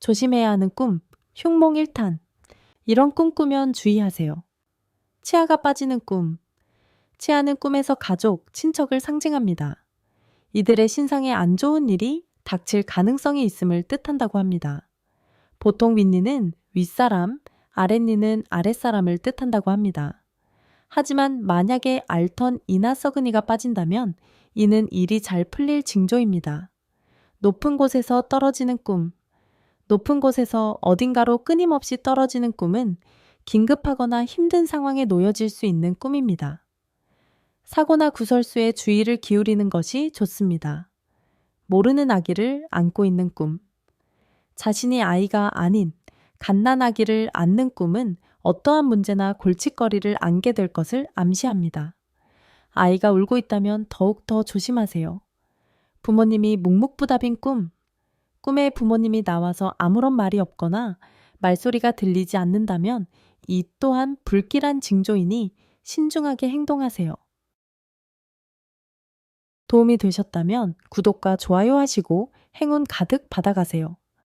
조심해야 하는 꿈, 흉몽 1탄. 이런 꿈 꾸면 주의하세요. 치아가 빠지는 꿈. 치아는 꿈에서 가족, 친척을 상징합니다. 이들의 신상에 안 좋은 일이 닥칠 가능성이 있음을 뜻한다고 합니다. 보통 윗니는 윗사람, 아랫니는 아랫사람을 뜻한다고 합니다. 하지만 만약에 알턴 이나 썩은이가 빠진다면 이는 일이 잘 풀릴 징조입니다. 높은 곳에서 떨어지는 꿈. 높은 곳에서 어딘가로 끊임없이 떨어지는 꿈은 긴급하거나 힘든 상황에 놓여질 수 있는 꿈입니다. 사고나 구설수에 주의를 기울이는 것이 좋습니다. 모르는 아기를 안고 있는 꿈. 자신이 아이가 아닌 갓난 아기를 안는 꿈은 어떠한 문제나 골칫거리를 안게 될 것을 암시합니다. 아이가 울고 있다면 더욱 더 조심하세요. 부모님이 묵묵부답인 꿈. 꿈에 부모님이 나와서 아무런 말이 없거나 말소리가 들리지 않는다면 이 또한 불길한 징조이니 신중하게 행동하세요. 도움이 되셨다면 구독과 좋아요 하시고 행운 가득 받아가세요.